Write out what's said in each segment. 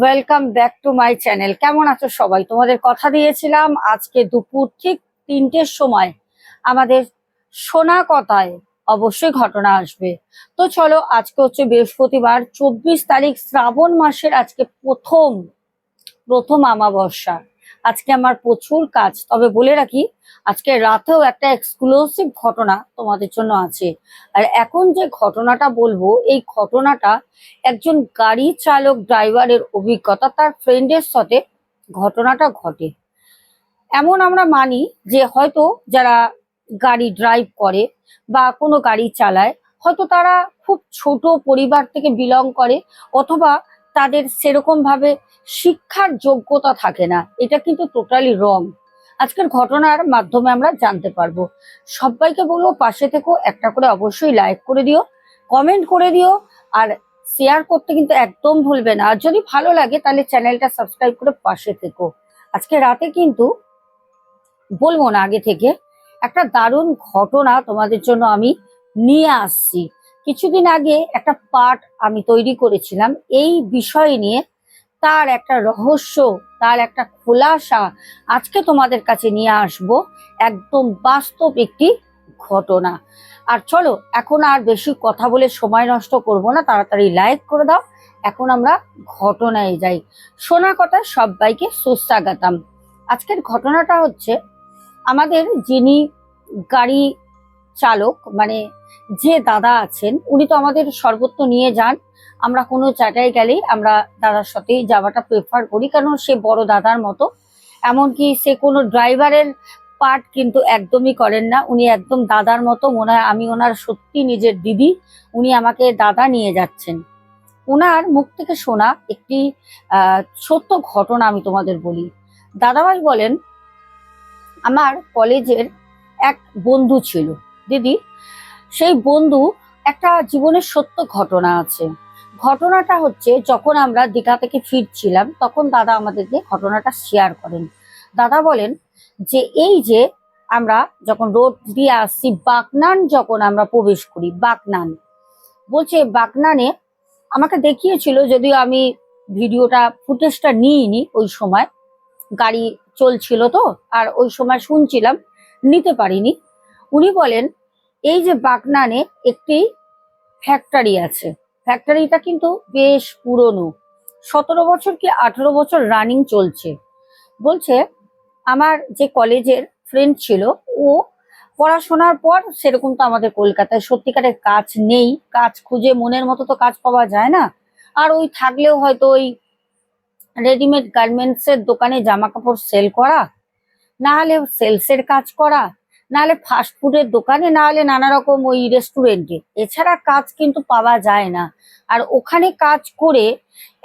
Welcome back to my channel কেমন আছো সবাই? তোমাদের কথা দিয়েছিলাম আজকে দুপুর ঠিক তিনটের সময় আমাদের সোনা কথায় অবশ্যই ঘটনা আসবে। তো চলো, আজকে হচ্ছে বৃহস্পতিবার, চব্বিশ তারিখ শ্রাবণ মাসের আজকে প্রথম প্রথম আমাবস্যা। আজকে আমার প্রচুর কাজ। তবে বলে রাখি, আজকে রাতেও একটা এক্সক্লুসিভ ঘটনা তোমাদের জন্য আছে। আর এখন যে ঘটনাটা বলব, এই ঘটনাটা একজন গাড়ি চালক ড্রাইভারের অভিজ্ঞতা, তার ফ্রেন্ডের সাথে ঘটনাটা ঘটে। এমন আমরা মানি যে হয়তো যারা গাড়ি ড্রাইভ করে বা কোনো গাড়ি চালায়, হয়তো তারা খুব ছোট পরিবার থেকে বিলং করে, অথবা তাদের সেরকম ভাবে শিক্ষার যোগ্যতা থাকে না। এটা কিন্তু টোটালি রং আজকের ঘটনার মাধ্যমে আমরা জানতে পারব। সবাইকে বলব পাশে থেকো, একটা করে অবশ্যই লাইক করে দিও কমেন্ট করে দিও, আর শেয়ার করতে কিন্তু একদম ভুলবে না। আর যদি ভালো লাগে, তাহলে চ্যানেলটা সাবস্ক্রাইব করে পাশে থেকো। আজকে রাতে কিন্তু বলব না আগে থেকে, একটা দারুণ ঘটনা তোমাদের জন্য আমি নিয়ে আসছি। কিছুদিন আগে একটা পাঠ আমি তৈরি করেছিলাম। এই বিষয় নিয়ে তার একটা রহস্য, তার একটা খোলাসা আজকে তোমাদের কাছে নিয়ে আসব। একদম বাস্তব একটি ঘটনা। আর চলো, এখন আর বেশি কথা বলে সময় নষ্ট করব না, তাড়াতাড়ি লাইক করে দাও। এখন আমরা ঘটনায় যাই। শোনা কথা সবাইকে সুস্বাগতম। আজকের ঘটনাটা হচ্ছে, আমাদের যিনি গাড়ি চালক মানে যে দাদা আছেন, উনি তো আমাদের সর্বত্র নিয়ে যান। আমরা কোনো জায়গায় গেলেই আমরা দাদার সাথেই যাওয়াটা প্রেফার করি, কারণ সে বড় দাদার মতো। এমনকি সে কোনো ড্রাইভারের পার্ট কিন্তু একদমই করেন না। উনি একদম দাদার মতো, মনে হয় আমি ওনার সত্যি নিজের দিদি, উনি আমাকে দাদা নিয়ে যাচ্ছেন। ওনার মুখ থেকে শোনা একটি সত্য ঘটনা আমি তোমাদের বলি। দাদাভাই বলেন, আমার কলেজের এক বন্ধু ছিল। দিদি, সেই বন্ধু একটা জীবনের সত্য ঘটনা আছে। ঘটনাটা হচ্ছে যখন আমরা দীঘা থেকে ফিরছিলাম, তখন দাদা আমাদেরকে ঘটনাটা শেয়ার করেন। দাদা বলেন যে, এই যে আমরা যখন রোড দিয়ে আসছি বাকনান যখন আমরা প্রবেশ করি বাকনান বলছে বাকনানে আমাকে দেখিয়েছিল, যদিও আমি ভিডিওটা, ফুটেজটা নিইনি ওই সময়। গাড়ি চলছিল তো, আর ওই সময় শুনছিলাম, নিতে পারিনি। উনি বলেন, এই যে বাগনানে একটি ফ্যাক্টরি আছে। ফ্যাক্টরিটা কিন্তু বেশ পুরনো। সতেরো বছর কি আঠেরো বছর রানিং চলছে। বলছে, আমার যে কলেজের ফ্রেন্ড ছিল, ও পড়াশোনার পর সেরকম তো আমাদের কলকাতায় সত্যিকারের কাজ নেই। কাজ খুঁজে মনের মতো তো কাজ পাওয়া যায় না। আর ওই থাকলেও হয়তো ওই রেডিমেড গার্মেন্টস এর দোকানে জামা কাপড় সেল করা, না হলে সেলসের কাজ করা না হলে ফাস্ট ফুডের দোকানে না হলে নানা রকম ওই রেস্টুরেন্টে এছাড়া কাজ কিন্তু পাওয়া যায় না। আর ওখানে কাজ করে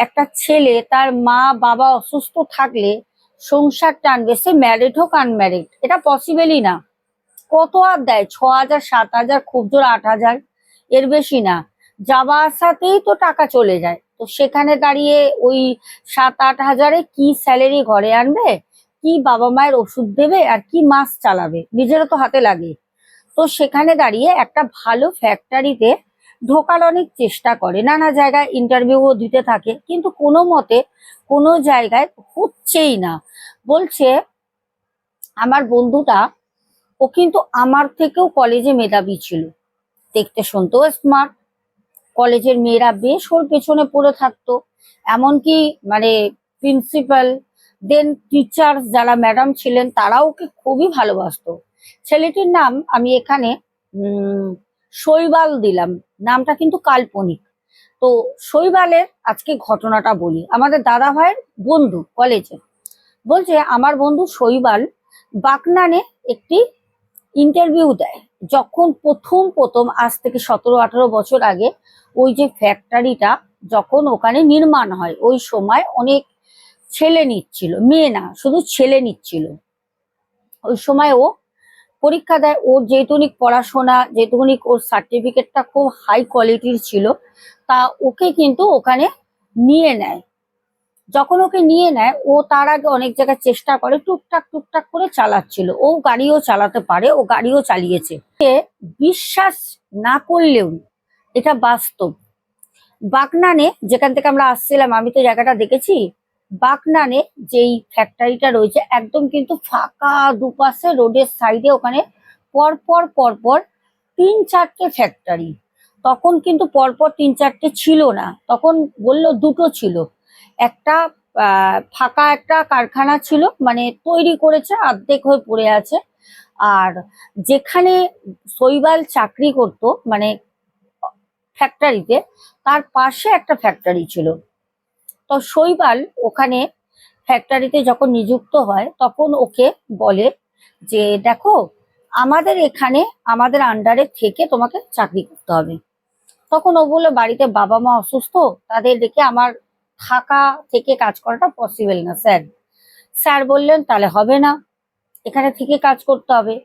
একটা ছেলে তার মা, বাবা অসুস্থ থাকলে সংসার টানবে সে ম্যারিড হোক আনম্যারিড এটা পসিবলই না। কত আর দেয়? ছ হাজার, সাত হাজার, খুব জোর আট হাজার, এর বেশি না। যাওয়া আসাতেই তো টাকা চলে যায়। তো সেখানে দাঁড়িয়ে ওই সাত আট হাজারে কি স্যালারি ঘরে আনবে? কি বাবা মায়ের ওষুধ দেবে আর কি মাস চালাবে? নিজেরও তো হাতে লাগে। তো সেখানে দাঁড়িয়ে একটা ভালো ফ্যাক্টরিতে ঢোকার অনেক চেষ্টা করে। নানা জায়গায় ইন্টারভিউও দিতে থাকে। কিন্তু কোনো মতে কোনো জায়গায় হচ্ছেই না। বলছে, আমার বন্ধুটা, ও কিন্তু আমার থেকেও কলেজে মেধাবী ছিল। দেখতে শুনতেও স্মার্ট কলেজের মেয়েরা বেশ ওর পেছনে পড়ে থাকতো। এমনকি মানে প্রিন্সিপাল দেন টিচার যারা ম্যাডাম ছিলেন, তারাও ওকে খুবই ভালোবাসতো। ছেলেটির নাম আমি এখানে শৈবাল দিলাম। নামটা কিন্তু কাল্পনিক। তো শৈবালের আজকে ঘটনাটা বলি। আমাদের দাদা ভাইয়ের বন্ধু কলেজে বলছে, আমার বন্ধু শৈবাল বাকনানে একটি ইন্টারভিউ দেয়। যখন প্রথম প্রথম আজ থেকে সতেরো, আঠারো বছর আগে ওই যে ফ্যাক্টরিটা যখন ওখানে নির্মাণ হয়, ওই সময় অনেক ছেলে নিচ্ছিল, মেয়ে না, শুধু ছেলে নিচ্ছিল। ওই সময় ও পরীক্ষা দেয় ওর যেহেতুনিক পড়াশোনা যেহেতুনিক ওর সার্টিফিকেটটা খুব হাই কোয়ালিটির ছিল, তা ওকে কিন্তু ওখানে নিয়ে নেয়। যখন ওকে নিয়ে নেয়, ও তার আগে অনেক জায়গায় চেষ্টা করে, টুকটাক টুকটাক করে চালাচ্ছিল। ও গাড়িও চালাতে পারে, ও গাড়িও চালিয়েছে। বিশ্বাস না করলেও এটা বাস্তব। বাগনানে যেখান থেকে আমরা আসছিলাম, আমি তো জায়গাটা দেখেছি বাকনানে যেই ফ্যাক্টরিটা রয়েছে, একদম কিন্তু ফাঁকা দুপাশে রোডের সাইডে ওখানে পরপর পরপর তিন চারটে ফ্যাক্টরি তখন কিন্তু পরপর তিন চারটে ছিল না। তখন বলল দুটো ছিল। একটা ফাঁকা একটা কারখানা ছিল মানে তৈরি করেছে, অর্ধেক হয়ে পড়ে আছে। আর যেখানে শৈবাল চাকরি করত মানে ফ্যাক্টরিতে তার পাশে একটা ফ্যাক্টরি ছিল। তো শৈবাল ওখানে ফ্যাক্টরিতে যখন নিযুক্ত হয়, তখন ওকে বলে যে, দেখো, আমাদের এখানে, আমাদের আন্ডারে থেকে তোমাকে চাকরি করতে হবে। তখন ও বলল, বাড়িতে বাবা মা অসুস্থ, তাদের দেখে আমার থাকা থেকে কাজ করাটা পসিবল না, স্যার। স্যার বললেন, তাহলে হবে না, এখানে থেকে কাজ করতে হবে।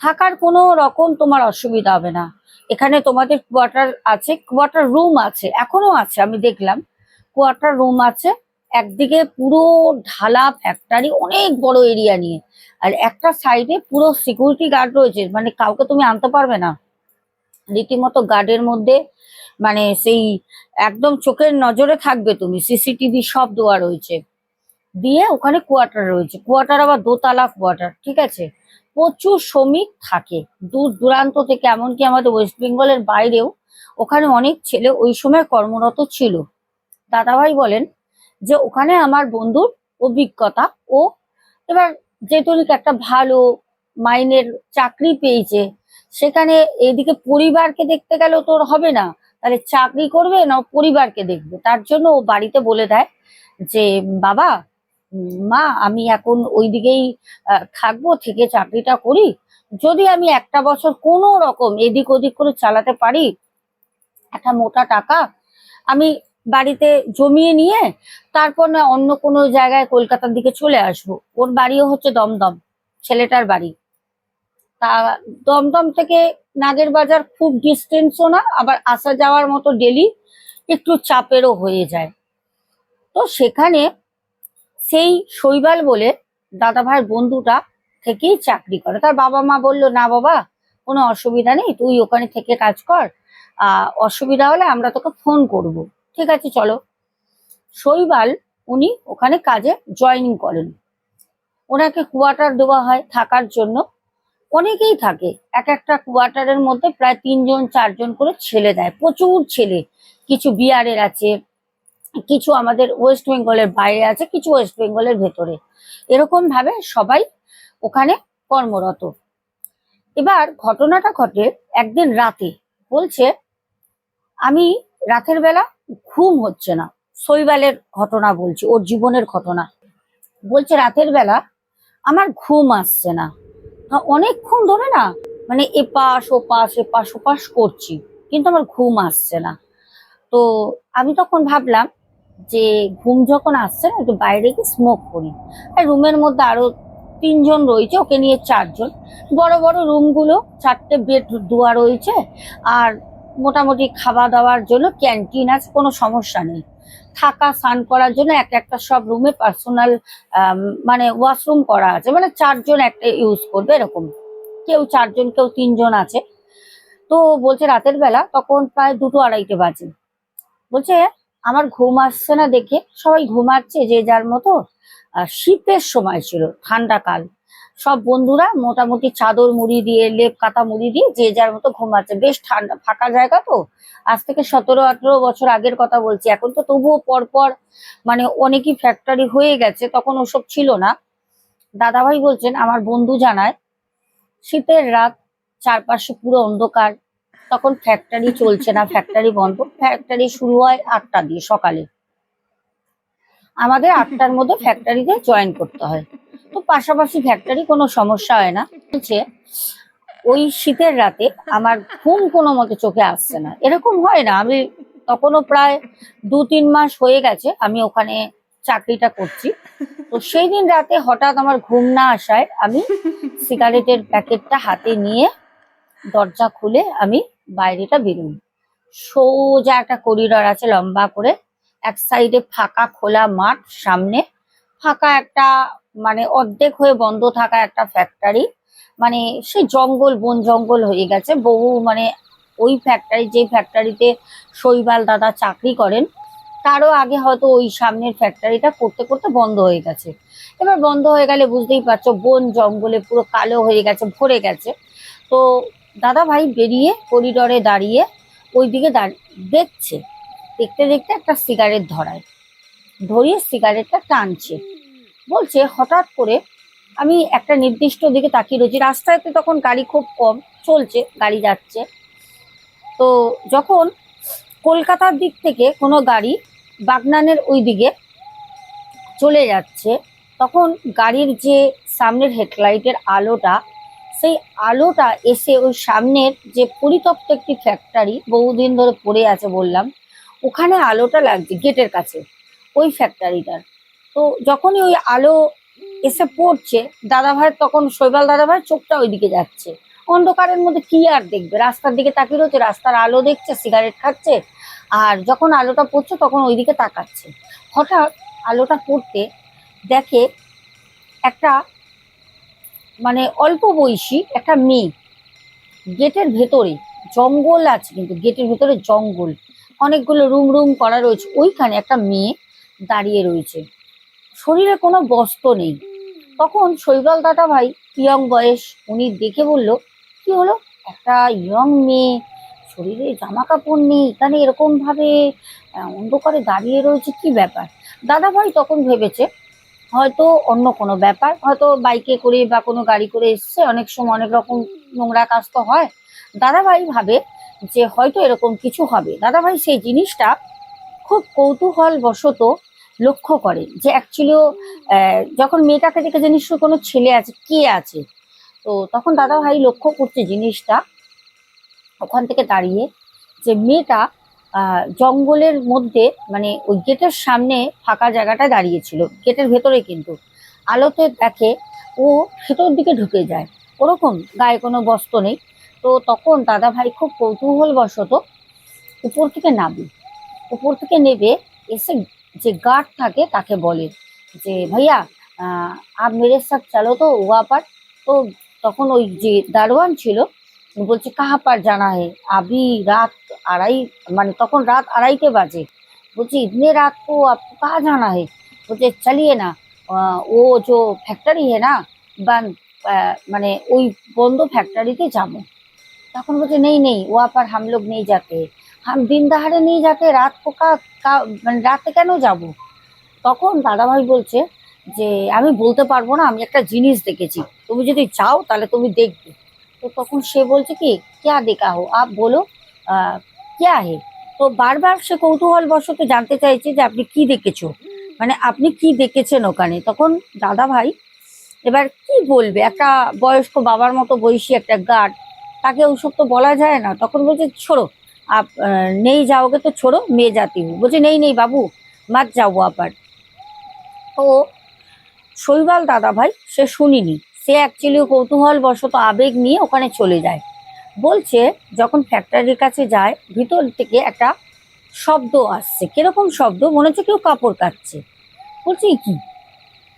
থাকার কোনো রকম তোমার অসুবিধা হবে না। এখানে তোমাদের কোয়ার্টার আছে কোয়ার্টার রুম আছে এখনও আছে, আমি দেখলাম। কোয়ার্টার রুম আছে। একদিকে পুরো ঢালা ফ্যাক্টরি অনেক বড় এরিয়া নিয়ে। আর একটা সাইডে পুরো সিকিউরিটি গার্ড রয়েছে। মানে কাউকে তুমি আনতে পারবে না। রীতিমতো গার্ডের মধ্যে মানে সেই একদম চোখের নজরে থাকবে তুমি। সিসিটিভি সব দেওয়া রয়েছে। দিয়ে ওখানে কোয়ার্টার রয়েছে। কোয়ার্টার আবার দোতলা কোয়ার্টার ঠিক আছে? প্রচুর শ্রমিক থাকে। দূর দূরান্ত থেকে, এমনকি আমাদের ওয়েস্ট বেঙ্গলের বাইরেও, ওখানে অনেক ছেলে ওই সময় কর্মরত ছিল। দাদাভাই বলেন যে ওখানে আমার বন্ধুর অভিজ্ঞতা ও এবার যেহেতু একটা ভালো মাইনের চাকরি পেয়েছে, সেখানে এইদিকে পরিবারকে দেখতে গেলেও তোর হবে না। তাহলে চাকরি করবে না পরিবারকে দেখবে? তার জন্য ও বাড়িতে বলে দেয় যে, বাবা, মা, আমি এখন ওইদিকেই থাকব, থেকে চাকরিটা করি। যদি আমি একটা বছর কোনো রকম এদিক ওদিক করে চালাতে পারি, একটা মোটা টাকা, আমি বাড়িতে জমিয়ে নিয়ে তারপর না অন্য কোনো জায়গায় কলকাতার দিকে চলে আসব। ওর বাড়িও হচ্ছে দমদম, ছেলেটার বাড়ি। তা দমদম থেকে নাগের বাজার খুব ডিস্টেন্সও না, আবার আসা যাওয়ার মতো ডেলি একটু চাপেরও হয়ে যায়। তো সেখানে সেই শৈবাল বলে দাদা ভাইয়ের বন্ধুটা থেকেই চাকরি করে। তার বাবা মা বলল, না বাবা, কোনো অসুবিধা নেই, তুই ওখানে থেকে কাজ কর। অসুবিধা হলে আমরা তোকে ফোন করব। ঠিক আছে, চলো। শৈবাল, উনি ওখানে কাজে জয়েনিং করেন। ওনাকে কোয়ার্টার দেওয়া হয় থাকার জন্য। অনেকেই থাকে, এক একটা কোয়ার্টারের মধ্যে প্রায় তিনজন, চারজন করে ছেলে দেয়। প্রচুর ছেলে। কিছু বিহারের আছে, কিছু আমাদের ওয়েস্ট বেঙ্গলের বাইরে আছে, কিছু ওয়েস্ট বেঙ্গলের ভেতরে। এরকম ভাবে সবাই ওখানে কর্মরত। এবার ঘটনাটা ঘটে একদিন রাতে। বলছে, আমি রাতের বেলা ঘুম হচ্ছে না। শৈবালের ঘটনা বলছি, ওর জীবনের ঘটনা। বলছে, রাতের বেলা আমার ঘুম আসছে না। অনেকক্ষণ ধরে না মানে এপাশ, ওপাশ এপাশ, ওপাশ করছি, কিন্তু আমার ঘুম আসছে না। তো আমি তখন ভাবলাম যে, ঘুম যখন আসছে না, একটু বাইরে গিয়ে স্মোক করি। আর রুমের মধ্যে আরও তিনজন রয়েছে, ওকে নিয়ে চারজন। বড় বড় রুমগুলো চারটে বেড দেওয়া রয়েছে। আর মোটামুটি খাওয়া দাওয়ার জন্য ক্যান্টিন আছে, কোনো সমস্যা নেই। থাকা, স্নান করার জন্য এক একটা সব রুমে পার্সোনাল মানে ওয়াশরুম করা আছে মানে চারজন একটা ইউজ করবে এরকম। কেউ চারজন, কেউ তিনজন আছে। তো বলছে রাতের বেলা, তখন প্রায় দুটো আড়াইটে বাজে। বলছে, আমার ঘুম আসছে না দেখে। সবাই ঘুমাচ্ছে যে যার মতো। শীতের সময় ছিল ঠান্ডাকাল সব বন্ধুরা মোটামুটি চাদর মুড়ি দিয়ে, লেপ কাতা মুড়ি দিয়ে যে যার মতো ঘুমাচ্ছে। বেশ ঠান্ডা, ফাঁকা জায়গা তো? আজ থেকে সতেরো, আঠেরো বছর আগের কথা বলছি। এখন তো তবুও পরপর মানে অনেকই ফ্যাক্টরি হয়ে গেছে, তখন ওসব ছিল না। দাদাভাই বলছেন, আমার বন্ধু জানায়, শীতের রাত চারপাশে পুরো অন্ধকার, তখন ফ্যাক্টরি চলছে না ফ্যাক্টরি বন্ধ। ফ্যাক্টরি শুরু হয় আটটা দিয়ে সকালে। আমাদের আটটার মধ্যে ফ্যাক্টরিতে জয়েন করতে হয়। তো পাশাপাশি ফ্যাক্টরি কোনো সমস্যা হয় না। বলছে ওই শীতের রাতে আমার ঘুম কোনো মতে চোখে আসছে না। এরকম হয় না। আমি তখনও প্রায় দু তিন মাস হয়ে গেছে আমি ওখানে চাকরিটা করছি। তো সেই দিন রাতে হঠাৎ আমার ঘুম না আসায় আমি সিগারেটের প্যাকেটটা হাতে নিয়ে দরজা খুলে আমি বাইরেটা বেরোই। সোজা একটা করিডর আছে লম্বা করে। এক সাইডে ফাঁকা খোলা মাঠ, সামনে ফাঁকা একটা মানে অর্ধেক হয়ে বন্ধ থাকা একটা ফ্যাক্টরি মানে সে জঙ্গল, বন জঙ্গল হয়ে গেছে। বহু মানে ওই ফ্যাক্টরি যে ফ্যাক্টরিতে শৈবাল দাদা চাকরি করেন, তারও আগে হয়তো ওই সামনের ফ্যাক্টরিটা করতে করতে বন্ধ হয়ে গেছে। এবার বন্ধ হয়ে গেলে বুঝতেই পারছ, বন জঙ্গলে পুরো কালো হয়ে গেছে, ভরে গেছে। তো দাদা ভাই বেরিয়ে করিডরে দাঁড়িয়ে ওইদিকে দাঁড় দেখছে। দেখতে দেখতে একটা সিগারেট ধরায়। ধরিয়ে সিগারেটটা টানছে। বলছে হঠাৎ করে আমি একটা নির্দিষ্ট দিকে তাকিয়ে রয়েছি। রাস্তাতে তখন গাড়ি খুব কম চলছে, গাড়ি যাচ্ছে। তো যখন কলকাতার দিক থেকে কোনো গাড়ি বাগনানের ওই দিকে চলে যাচ্ছে, তখন গাড়ির যে সামনের হেডলাইটের আলোটা, সেই আলোটা এসে ওই সামনের যে পরিতপ্ত একটি ফ্যাক্টরি বহুদিন ধরে পড়ে আছে বললাম, ওখানে আলোটা লাগছে গেটের কাছে, ওই ফ্যাক্টরিটার তো যখনই ওই আলো এসে পড়ছে দাদা ভাইয়ের তখন শৈবাল দাদা ভাইয়ের চোখটা ওইদিকে যাচ্ছে। অন্ধকারের মধ্যে কি আর দেখবে? রাস্তার দিকে তাকিয়ে রয়েছে, রাস্তার আলো দেখছে, সিগারেট খাচ্ছে, আর যখন আলোটা পড়ছে তখন ওইদিকে তাকাচ্ছে। হঠাৎ আলোটা পড়তে দেখে একটা মানে অল্প বয়সী একটা মেয়ে, গেটের ভেতরে জঙ্গল আছে কিন্তু গেটের ভেতরে জঙ্গল। অনেকগুলো রুম রুম করা রয়েছে। ওইখানে একটা মেয়ে দাঁড়িয়ে রয়েছে। শরীরে কোনো বস্ত্র নেই। তখন শৈবাল দাদা ভাই ইয়ং বয়স উনি দেখে বলল, কি হলো? একটা ইয়ং মেয়ে, শরীরে জামা কাপড় নেই, এখানে এরকম ভাবে অন্ধকারে দাঁড়িয়ে রয়েছে, কি ব্যাপার? দাদা ভাই তখন ভেবেছে, হয়তো অন্য কোনো ব্যাপার, হয়তো বাইকে করে বা কোনো গাড়ি করে এসছে, অনেক সময় অনেক রকম নোংরা কাজ তো হয়। দাদা ভাই ভাবে যে হয়তো এরকম কিছু হবে। দাদা ভাই সেই জিনিসটা খুব কৌতূহল বশত লক্ষ্য করে যে অ্যাকচুয়ালিও যখন মেয়েটাকে দেখে যে নিশ্চয়ই কোনো ছেলে আছে, কে আছে? তো তখন দাদা ভাই লক্ষ্য করছে জিনিসটা, ওখান থেকে দাঁড়িয়ে যে মেয়েটা জঙ্গলের মধ্যে মানে ওই গেটের সামনে ফাঁকা জায়গাটা দাঁড়িয়েছিল, গেটের ভেতরে কিন্তু। আলোতে দেখে ও ভেতর দিকে ঢুকে যায়। ওরকম, গায়ে কোনো বস্ত্র নেই। তো তখন দাদা ভাই খুব কৌতূহল বশত উপর থেকে নামে। উপর থেকে নেবে, এসে যে গার্ড থাকে তাকে বলে যে, ভাইয়া আপ মেরে সাথ চালো তো ওয়া পার। তো তখন ওই যে দারোয়ান ছিল বলছে, কাহা পার জানা হে? আবি রাত আড়াই মানে তখন রাত আড়াইতে বাজে। বলছি, ইতনে রাত তো আপকো কাহা জানা হে? বলছে, চালিয়ে না ও যো ফ্যাক্টরি হে না, বান মানে ওই বন্ধ ফ্যাক্টরিতে যাব। তখন বলছে, নেই নেই, ওয়া পার হাম লোক নেই যাতে। হ্যাঁ, দিন দাহারে নিয়ে যাকে রাত পোকা মানে রাতে কেন যাব। তখন দাদাভাই বলছে যে, আমি বলতে পারব না, আমি একটা জিনিস দেখেছি। তুমি যদি চাও, তাহলে তুমি দেখবে। তো তখন সে বলছে কি, ক্যা দেখা হো? আপ বলো ক্যা হে? তো বারবার সে কৌতূহল বশত জানতে চাইছে যে, আপনি কি দেখেছ? মানে আপনি কি দেখেছেন ওখানে? তখন দাদা ভাই এবার কি বলবে? একটা বয়স্ক বাবার মতো বয়সী একটা গার্ড, তাকে ওসব তো বলা যায় না। তখন বলছে, ছোড়ো আপ নেই যাওগে তো ছোড়ো, মেয়ে জাতি হো বলছে, নেই নেই বাবু মাত যাব আবার। তো শৈবাল দাদা ভাই, সে শুনিনি। সে অ্যাকচুয়ালি কৌতূহল বশত আবেগ নিয়ে ওখানে চলে যায়। বলছে, যখন ফ্যাক্টরির কাছে যায়, ভিতর থেকে একটা শব্দ আসছে। কীরকম শব্দ? মনে হচ্ছে কেউ কাপড় কাটছে। বলছি, "এ কি?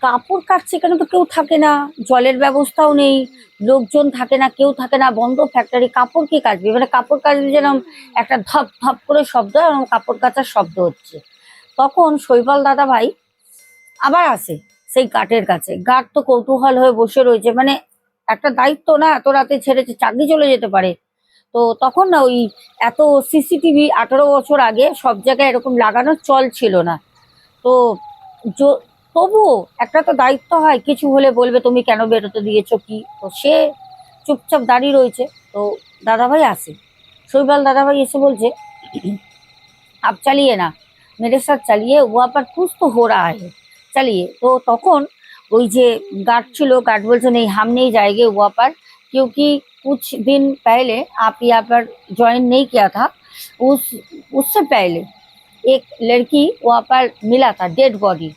কাপড় কাটছে কেন তো কেউ থাকে না, জলের ব্যবস্থাও নেই, লোকজন থাকে না, কেউ থাকে না, বন্ধ ফ্যাক্টরি কাপড় কি কাটবে মানে কাপড় কাচলে যেরকম একটা ধপ ধপ করে শব্দ এরকম কাপড় কাচার শব্দ হচ্ছে। তখন শৈবাল দাদা ভাই আবার আসে সেই গার্ডের কাছে। গার্ড তো কৌতূহল হয়ে বসে রয়েছে মানে একটা দায়িত্ব না, এত রাতে ছেড়েছে চাকরি চলে যেতে পারে। তো তখন না ওই এত সিসিটিভি আঠারো বছর আগে সব জায়গায় এরকম লাগানোর চল ছিল না। তো তবু একটা তো দায়িত্ব হয় কিছু হলে বলবে তুমি কেন বেরোতে দিয়েছো কি তো সে চুপচাপ দাঁড়িয়ে রয়েছে তো দাদাভাই আসে শৈবাল দাদাভাই এসে বলছে आप চালিয়ে না মেরে সাথ চালিয়ে ও আবার कुछ तो हो रहा है চালিয়ে তো তখন ওই যে গার্ড ছিল গার্ড বলছে নেই হাম নেই जाएँगे वहाँ पर क्योंकि कुछ दिन पहले आप यहाँ पर ज्वाइन नहीं किया था उस उससे पहले एक लड़की वहाँ पर मिला था डेड बॉडी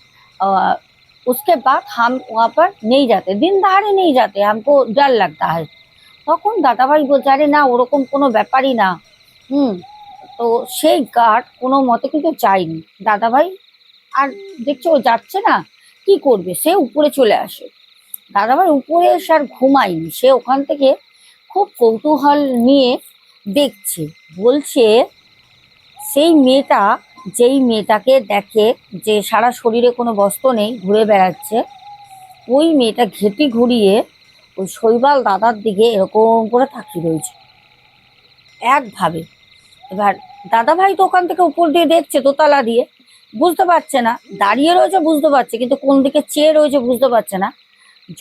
उसके बाद हम वहाँ पर नहीं जाते दिन दहाड़े नहीं जाते हमको डर लगता है তখন দাদাভাই বলছে আরে না ওরকম কোনো ব্যাপারই না হুম তো সেই গার্ড কোনো মতে কিন্তু যায়নি দাদাভাই আর দেখছো ও যাচ্ছে না কি করবে সে উপরে চলে আসে দাদাভাই উপরে এসে আর ঘুমায়নি সে ওখান থেকে খুব কৌতূহল নিয়ে দেখছে বলছে সেই মেয়েটা যেই মেয়েটাকে দেখে যে সারা শরীরে কোনো বস্ত্র নেই, ঘুরে বেড়াচ্ছে, ওই মেয়েটা ঘেটি ঘুরিয়ে ওই শৈবাল দাদার দিকে এরকম করে তাকিয়ে রয়েছে। একভাবে। এবার দাদা ভাই তো ওখান থেকে উপর দিয়ে দেখছে দোতলা দিয়ে, বুঝতে পারছে না, দাঁড়িয়ে রয়েছে বুঝতে পারছে, কিন্তু কোন দিকে চেয়ে রয়েছে বুঝতে পারছে না।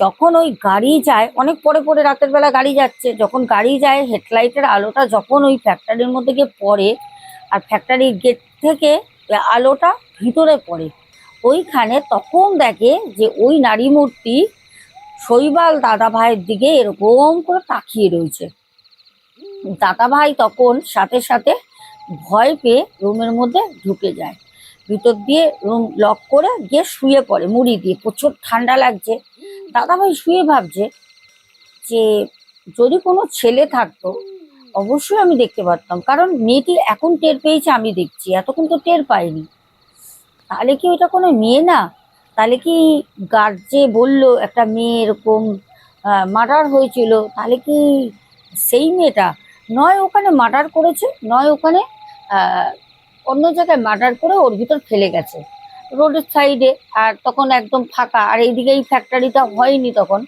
যখন ওই গাড়ি যায়, অনেক পরে পরে রাতের বেলা গাড়ি যাচ্ছে, যখন গাড়ি যায়, হেডলাইটের আলোটা যখন ওই ফ্যাক্টরির মধ্যে গিয়ে পড়ে, আর ফ্যাক্টরির গেট থেকে আলোটা ভিতরে পড়ে। ওইখানে তখন দেখে যে ওই নারী মূর্তি শৈবাল দাদা ভাইয়ের দিকে এরকম করে তাকিয়ে রয়েছে। দাদা ভাই তখন সাথে সাথে ভয় পেয়ে রুমের মধ্যে ঢুকে যায়। ভিতর দিয়ে রুম লক করে গিয়ে শুয়ে পড়ে মুড়ি দিয়ে। প্রচুর ঠান্ডা লাগছে। দাদা ভাই শুয়ে ভাবছে যে যদি কোনো ছেলে থাকতো অবশ্যই আমি দেখতে পারতাম। কারণ মেয়েটি এখন টের পেয়েছে, আমি দেখছি। এতক্ষণ তো টের পাইনি। তাহলে কি ওটা কোনো মেয়ে না? তাহলে কি গার্ড যে বলল, একটা মেয়ে এরকম মার্ডার হয়েছিল, তাহলে কি সেই মেয়েটা? নয় ওখানে মার্ডার করেছে, নয় ওখানে অন্য জায়গায় মার্ডার করে ওর ভিতর ফেলে গেছে। রোডের সাইডে, আর তখন একদম ফাঁকা। আর এইদিকে এই ফ্যাক্টরিটা হয়নি তখন।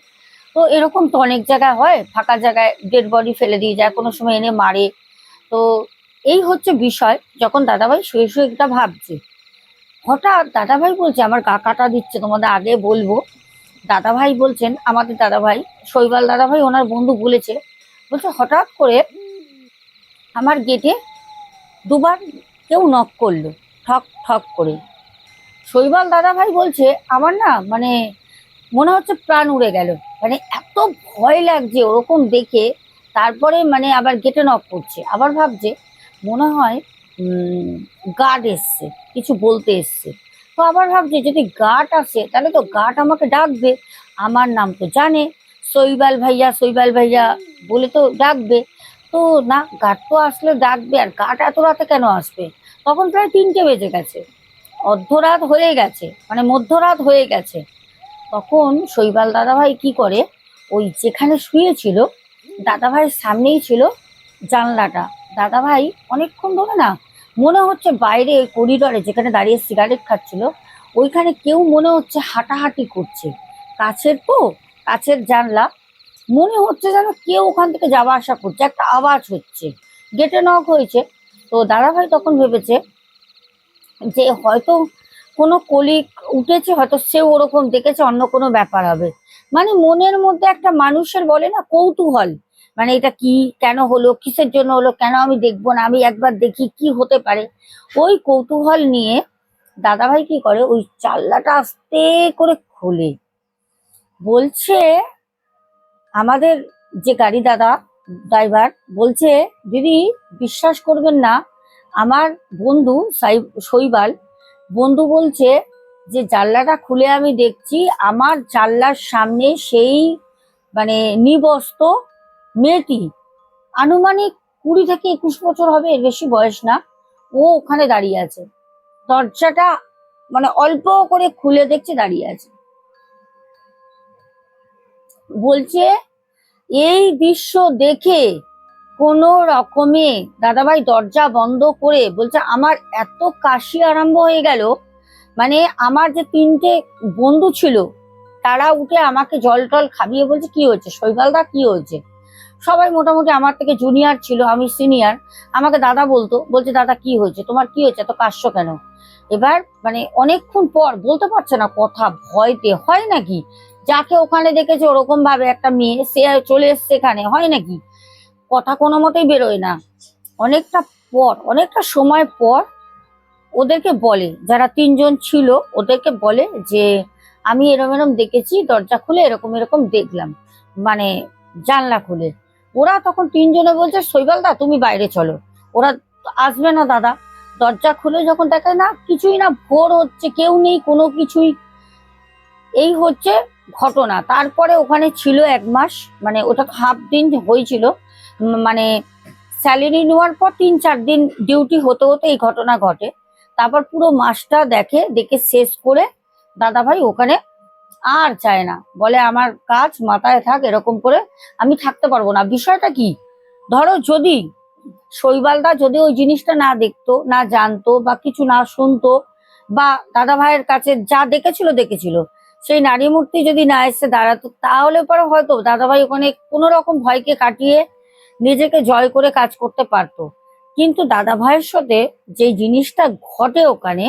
তো এরকম তো অনেক জায়গায় হয়, ফাঁকা জায়গায় ডেড বডি ফেলে দিয়ে যায়, কোনো সময় এনে মারে। তো এই হচ্ছে বিষয়, যখন দাদাভাই শুয়ে শুয়ে এটা ভাবছে। হঠাৎ দাদাভাই বলছে, আমার গা কাটা দিচ্ছে, তোমাদের আগে বলব। দাদাভাই বলছেন, আমাদের দাদাভাই, শৈবাল দাদাভাই, ওনার বন্ধু বলেছে। বলছে, হঠাৎ করে আমার গেটে দুবার কেউ নক করল, ঠক ঠক করে। শৈবাল দাদাভাই বলছে, আমার না মানে মনে হচ্ছে প্রাণ উড়ে গেল। মানে এত ভয় লাগছে ওরকম দেখে। তারপরে মানে আবার গেটে নক করছে। আবার ভাবছে, মনে হয় গার্ড এসছে, কিছু বলতে এসছে। তো আবার ভাবছে, যদি গার্ড আসে, তাহলে তো গার্ড আমাকে ডাকবে। আমার নাম তো জানে। শৈবাল ভাইয়া শৈবাল ভাইয়া বলে তো ডাকবে। তো না গার্ড তো আসলে ডাকবে, আর গার্ড এত রাতে কেন আসবে? তখন প্রায় তিনটে বেজে গেছে। অর্ধরাত হয়ে গেছে মানে মধ্যরাত হয়ে গেছে। তখন শৈবাল দাদাভাই কি করে? ওই যেখানে শুয়েছিল দাদাভাইয়ের সামনেই ছিল জানলাটা। দাদাভাই অনেকক্ষণ ধরে না মনে হচ্ছে বাইরে করিডরে যেখানে দাঁড়িয়ে সিগারেট খাচ্ছিল, ওইখানে কেউ মনে হচ্ছে হাঁটাহাঁটি করছে। কাছের তো, কাছের জানলা। মনে হচ্ছে যেন কেউ ওখান থেকে যাওয়া আসা করছে, একটা আওয়াজ হচ্ছে। গেটে নক হয়েছে। তো দাদাভাই তখন ভেবেছে যে হয়তো কোনো কলিক উঠেছে, হয়তো সে ওরকম দেখেছে, অন্য কোনো ব্যাপার হবে। মানে মনের মধ্যে একটা মানুষের বলে না কৌতূহল। মানে এটা কি, কেন হলো, কিসের জন্য হলো, কেন আমি দেখব না, আমি একবার দেখি কি হতে পারে। ওই কৌতূহল নিয়ে দাদাভাই কি করে, ওই চাল্লাটা আস্তে করে খোলে। বলছে, আমাদের যে গাড়ি দাদা, ড্রাইভার, বলছে, দিদি, বিশ্বাস করবেন না, আমার বন্ধু সাই- শৈবাল বন্ধু বলছে যে, জানলাটা খুলে আমি দেখছি, আমার জানলার সামনে সেই মানে নিবস্ত মেয়েটি। আনুমানিক কুড়ি থেকে একুশ বছর হবে, এর বেশি বয়স না। ও ওখানে দাঁড়িয়ে আছে। দরজাটা মানে অল্প করে খুলে দেখছে, দাঁড়িয়ে আছে। বলছে, এই দৃশ্য দেখে কোন রকমে দাদাভাই দরজা বন্ধ করে বলছে, আমার এত কাশি আরম্ভ হয়ে গেল। মানে আমার যে তিনটে বন্ধু ছিল, তারা উঠে আমাকে জল টল খাবিয়ে বলছে, কি হয়েছে? শৈবালদা কি হয়েছে? সবাই মোটামুটি আমার থেকে জুনিয়র ছিল, আমি সিনিয়র আমাকে দাদা বলতো, বলছে, দাদা, কি হয়েছে? তোমার কি হয়েছে? এত কাশ্য কেন? এবার মানে অনেকক্ষণ পর বলতে পারছে না, কথা ভয়তে, হয় নাকি? যাকে ওখানে দেখেছে ওরকম ভাবে একটা মেয়ে, সে চলে এসছে এখানে, হয় নাকি? কথা কোনো মতেই বেরোয় না। অনেকটা পর, অনেকটা সময় পর ওদেরকে বলে, যারা তিনজন ছিল ওদেরকে বলে যে, আমি এরম এরম দেখেছি, দরজা খুলে এরকম এরকম দেখলাম। মানে জানলা খুলে। ওরা তখন তিনজনে বলছে শৈবালদা তুমি বাইরে চলো। ওরা আসবে না দাদা। দরজা খুলে যখন দেখে না, কিছুই না, ভোর হচ্ছে, কেউ নেই, কোনো কিছুই। এই হচ্ছে ঘটনা। তারপরে ওখানে ছিল এক মাস মানে ওটা হাফ দিন হয়েছিল। মানে স্যালারি নেওয়ার পর তিন চার দিন ডিউটি হতে হতে এই ঘটনা ঘটে। তারপর পুরো মাসটা দেখে দেখে শেষ করে দাদাভাই ওখানে আর চায় না। বলে, আমার কাজ মাথায় থাক, এরকম করে আমি থাকতে পারব না। বিষয়টা কি? ধরো যদি শৈবালদা যদি ওই জিনিসটা না দেখতো, না জানতো বা কিছু না শুনতো বা দাদা ভাইয়ের কাছে যা দেখেছিল দেখেছিল। সেই নারী মূর্তি যদি না এসে দাঁড়াতো, তাহলে পরে হয়তো দাদাভাই ওখানে কোনো রকম ভয়কে কাটিয়ে নিজেকে জয় করে কাজ করতে পারতো। কিন্তু দাদা ভাইয়ের সাথে যে জিনিসটা ঘটে ওখানে,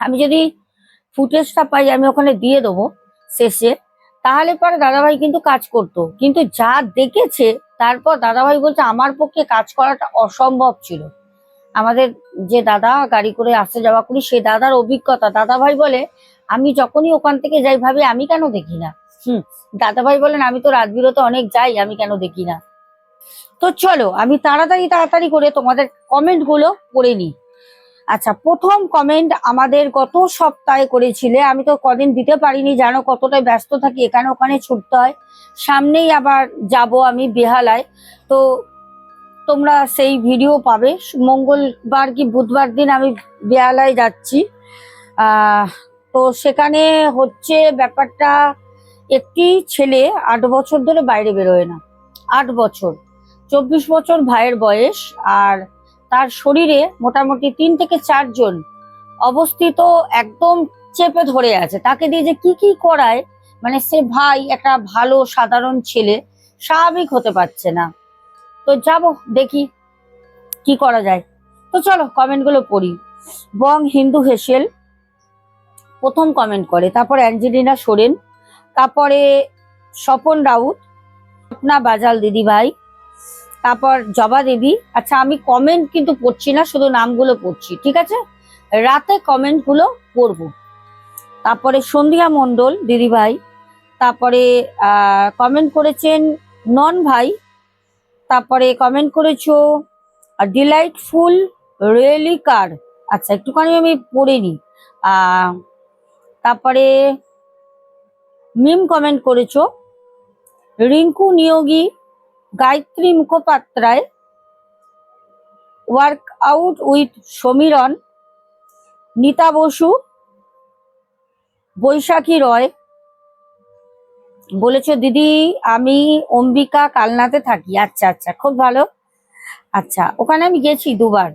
আমি যদি ফুটেজটা পাই, আমি ওখানে দিয়ে দেবো শেষে, তাহলে পরে দাদাভাই কিন্তু কাজ করতো। কিন্তু যা দেখেছে, তারপর দাদাভাই বলছে, আমার পক্ষে কাজ করাটা অসম্ভব ছিল। আমাদের যে দাদা গাড়ি করে আসতে যাওয়া করি, সে দাদার অভিজ্ঞতা। দাদাভাই বলে, আমি যখনই ওখান থেকে যাই ভাবি, আমি কেন দেখি না? হুম, দাদাভাই বলেন, আমি তো রাত বিরতে অনেক যাই, আমি কেন দেখি না? তো চলো, আমি তাড়াতাড়ি তাড়াতাড়ি করে তোমাদের কমেন্টগুলো পড়ে নিই। আচ্ছা প্রথম কমেন্ট আমাদের গত সপ্তাহে করেছিলে। আমি তো কদিন দিতে পারিনি, জানো কতটা ব্যস্ত থাকি, এখানে ওখানে ছুটতে হয়। সামনেই আবার যাব আমি বেহালায়। তো তোমরা সেই ভিডিও পাবে। মঙ্গলবার কি বুধবার দিন আমি বেহালায় যাচ্ছি। তো সেখানে হচ্ছে ব্যাপারটা, একটি ছেলে আট বছর ধরে বাইরে বেরোয় না। আট বছর। চব্বিশ বছর ভাইয়ের বয়স আর তার শরীরে মোটামুটি তিন থেকে চারজন অবস্থিত একদম চেপে ধরে আছে। তাকে দিয়ে যে কি কি করায় মানে সে ভাই একটা ভালো সাধারণ ছেলে, স্বাভাবিক হতে পারছে না। তো যাব, দেখি কি করা যায়। তো চলো কমেন্টগুলো পড়ি। বং হিন্দু হেসেল, প্রথম কমেন্ট করে। তারপর অ্যাঞ্জেলিনা সোরেন, তারপরে স্বপন রাউত, স্বপ্না বাজাল দিদি ভাই তারপর জবা দেবী। আচ্ছা আমি কমেন্ট কিন্তু পড়ছি না, শুধু নামগুলো পড়ছি, ঠিক আছে? রাতে কমেন্টগুলো পড়ব। তারপরে সন্ধ্যা মণ্ডল, দিদি ভাই। তারপরে কমেন্ট করেছেন নন ভাই। তারপরে কমেন্ট করেছ ডিলাইটফুল রিয়েলি কার আচ্ছা একটুখানি আমি পড়ে নিই। তারপরে মিম কমেন্ট করেছ, Rinku Niyogi Gayatri Mukhopadhyay work out with Samiran Nita Basu, Baishakhi Roy. বলেছ, দিদি, আমি অম্বিকা কালনাতে থাকি। আচ্ছা আচ্ছা খুব ভালো। আচ্ছা ওখানে আমি গেছি দুবার।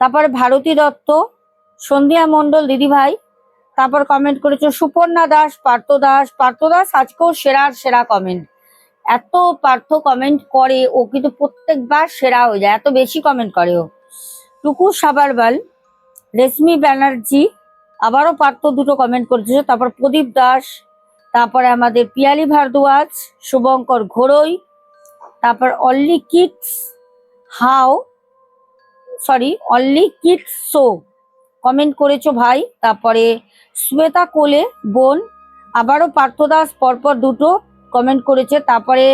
তারপরে ভারতী দত্ত, সন্ধ্যা মণ্ডল দিদি ভাই, তারপর কমেন্ট করেছ, সুপর্ণা দাস, পার্থ দাস। পার্থ দাস আজকেও সেরার সেরা কমেন্ট এত পার্থ কমেন্ট করে, ও কিন্তু প্রত্যেকবার সেরা হয়ে যায়, এত বেশি কমেন্ট করে ও। টুকু সাবারবাল রেশমি ব্যানার্জি আবারও পার্থ দুটো কমেন্ট করেছে, তারপর প্রদীপ দাস, তারপরে আমাদের পিয়ালি ভারদ্বাজ, শুভঙ্কর ঘোড়ই, তারপর only kids, how sorry only kids show. Comment করেছ ভাই, তারপরে শ্বেতা কোলে, বোন, আবারও পার্থ দাস, পরপর দুটো কমেন্ট করেছে। তারপরে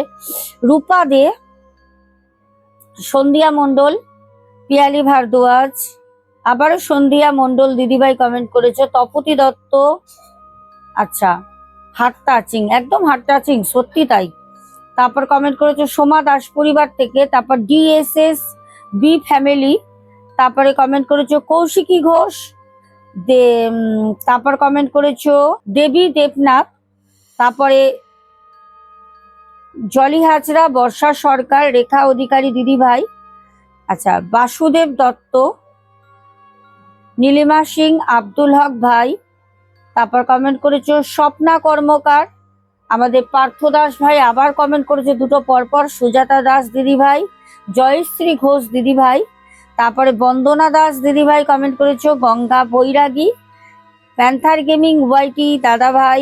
রূপা দে, সন্ধ্যা মণ্ডল, পিয়ালি ভারদ্বাজ, আবারও সন্ধ্যা মণ্ডল দিদিভাই কমেন্ট করেছে। তপতি দত্ত আচ্ছা হার্ট টাচিং একদম হার্ট টাচিং সত্যি তাই। তারপর কমেন্ট করেছে সোমা দাস পরিবার থেকে, তারপর ডিএসএস বি ফ্যামিলি তারপরে কমেন্ট করেছ কৌশিকী ঘোষ তারপর কমেন্ট করেছ দেবী দেবনাথ, তারপরে জলি হাজরা বর্ষা সরকার, রেখা অধিকারী দিদি ভাই। আচ্ছা বাসুদেব দত্ত, নীলিমা সিং, আব্দুল হক ভাই। তারপর কমেন্ট করেছ স্বপ্না কর্মকার। আমাদের পার্থ দাস ভাই আবার কমেন্ট করেছে দুটো পরপর, সুজাতা দাস দিদি ভাই, জয়শ্রী ঘোষ দিদি ভাই। তারপরে বন্দনা দাস দিদি ভাই কমেন্ট করেছ, Ganga Bairagi, panther gaming YT দাদা ভাই।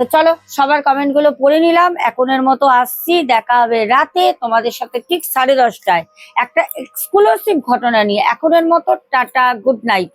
তো চলো, সবার কমেন্টগুলো পড়ে নিলাম। এখনের মতো আসছি, দেখা হবে রাতে তোমাদের সাথে ঠিক সাড়ে দশটায়। একটা এক্সক্লুসিভ ঘটনা নিয়ে। এখনের মতো টাটা গুড নাইট